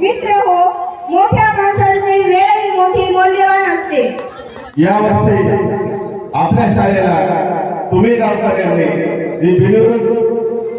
मित्र हो मोठ्या माणसाची वेळ मोठी मौल्यवान असते. या वर्षी आपल्या शाळेला तुम्ही गावकऱ्यांनी जी बिनविरोध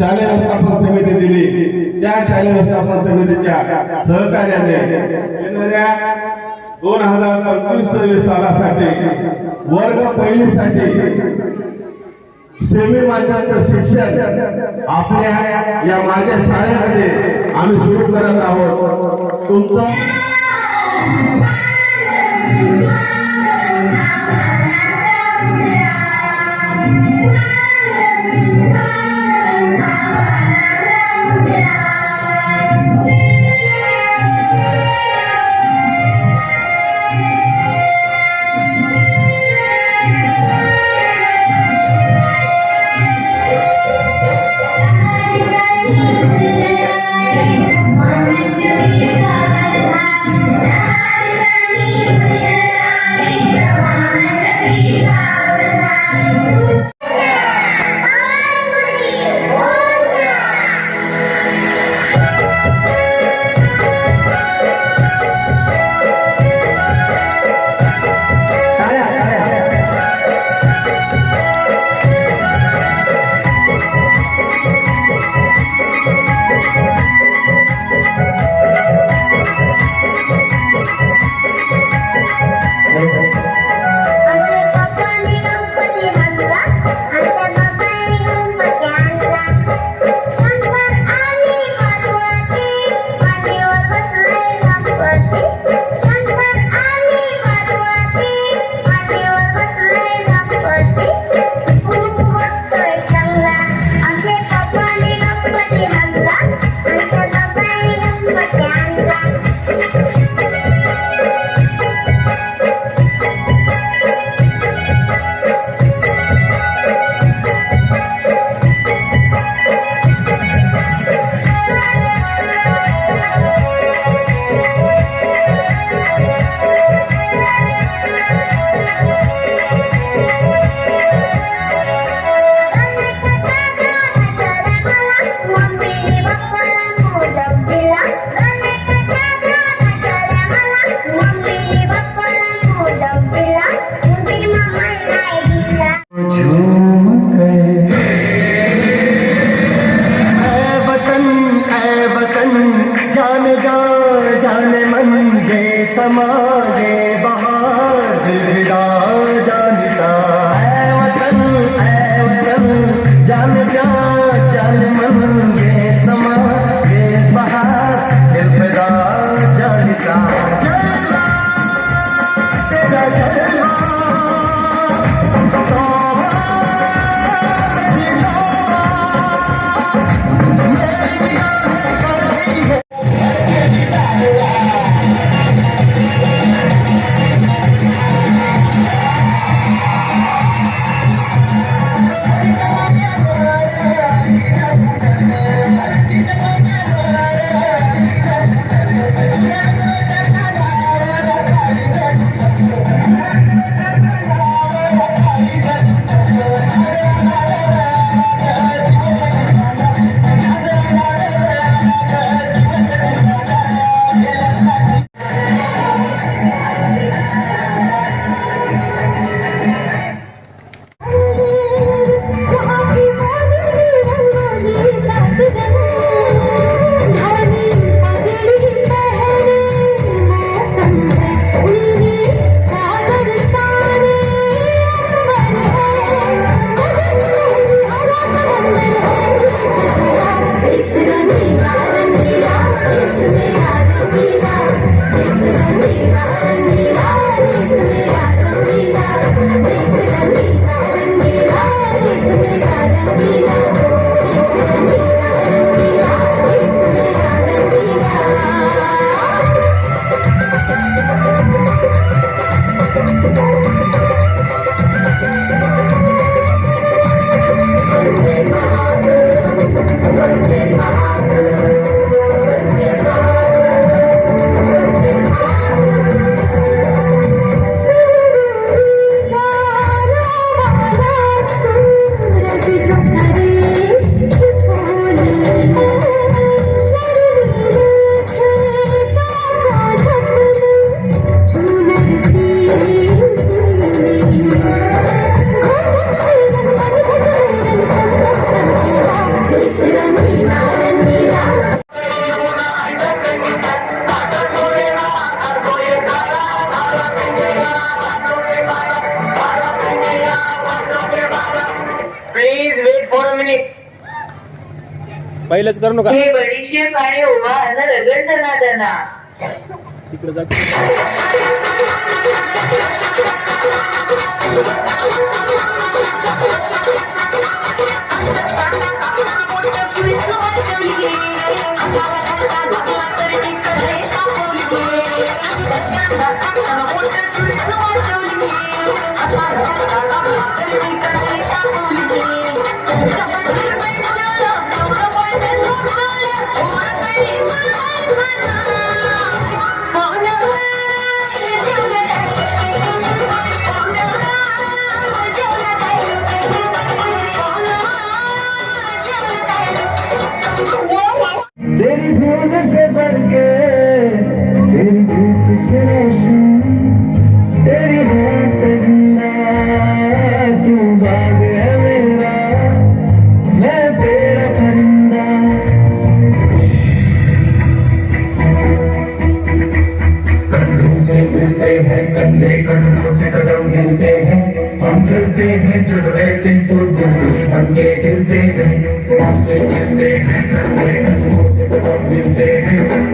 शालेय व्यवस्थापन समिती दिली. त्या शालेय व्यवस्थापन समितीच्या सहकार्याने येणाऱ्या दोन हजार पंचवीस सव्वीस सालासाठी वर्ग पहिलीसाठी सेमी माध्यमाचं शिक्षण आपल्या या माझ्या शाळेमध्ये आम्ही सुरू करत आहोत तुमचं जान सा जलवा तेरा पहिलंच करू नका. हे उभा दना तिकडे जा. हम हैं जब ऐसे तो दिल दुश्मन हिलते हैं से मिलते हैं कंधे कदमों मिलते हैं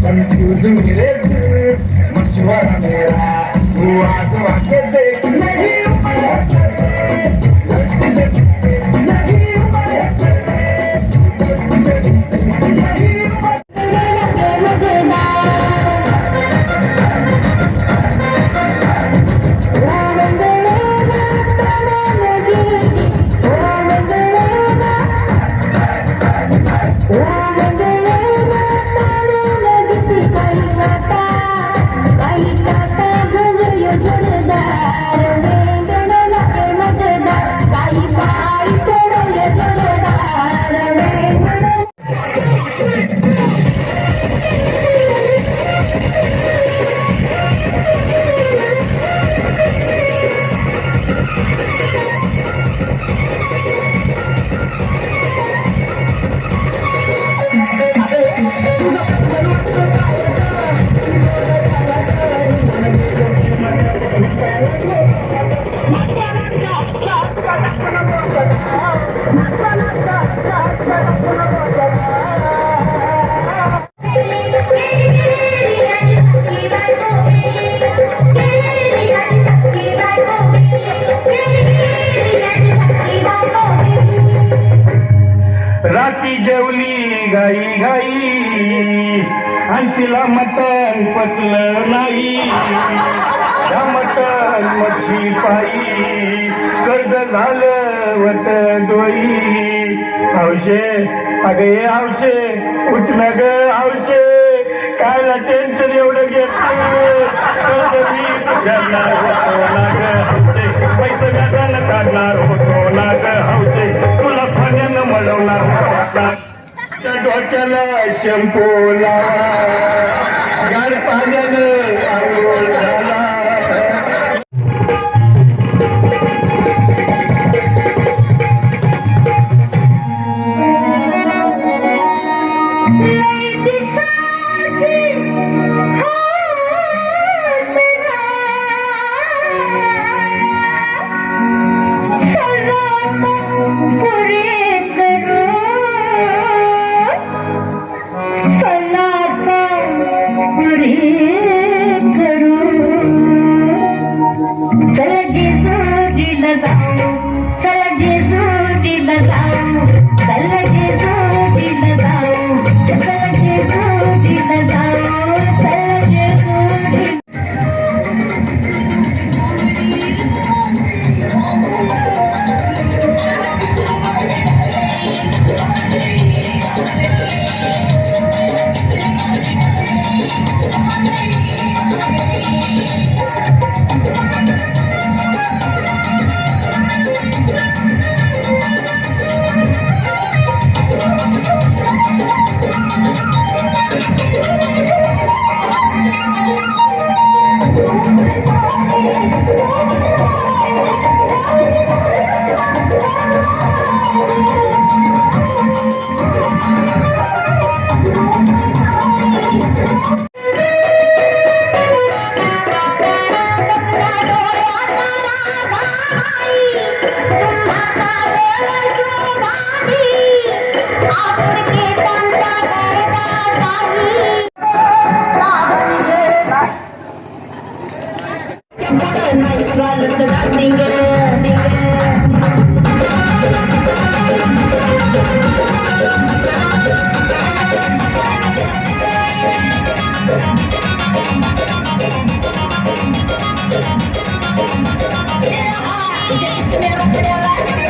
confusing it is. Much worse, I'm here. Who are so I said they मटण पचलं नाही. या मटण मच्छी पायी कर्ज झालं वट दोई. हौशे अगे हौशे उठलं ग हौशे कायला टेन्शन एवढं घेतलं? कर्ज पैसे व्याजानं काढणार होतो ना ग हौशे तुला पाण्यानं मळवणार डोक्याला शॅम्पू लावा. गाड पाण्याने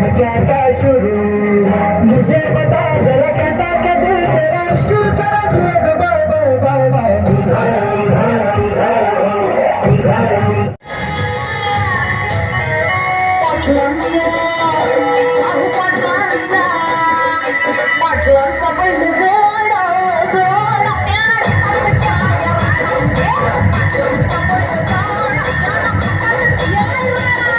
बजाके शुरू। मुझे प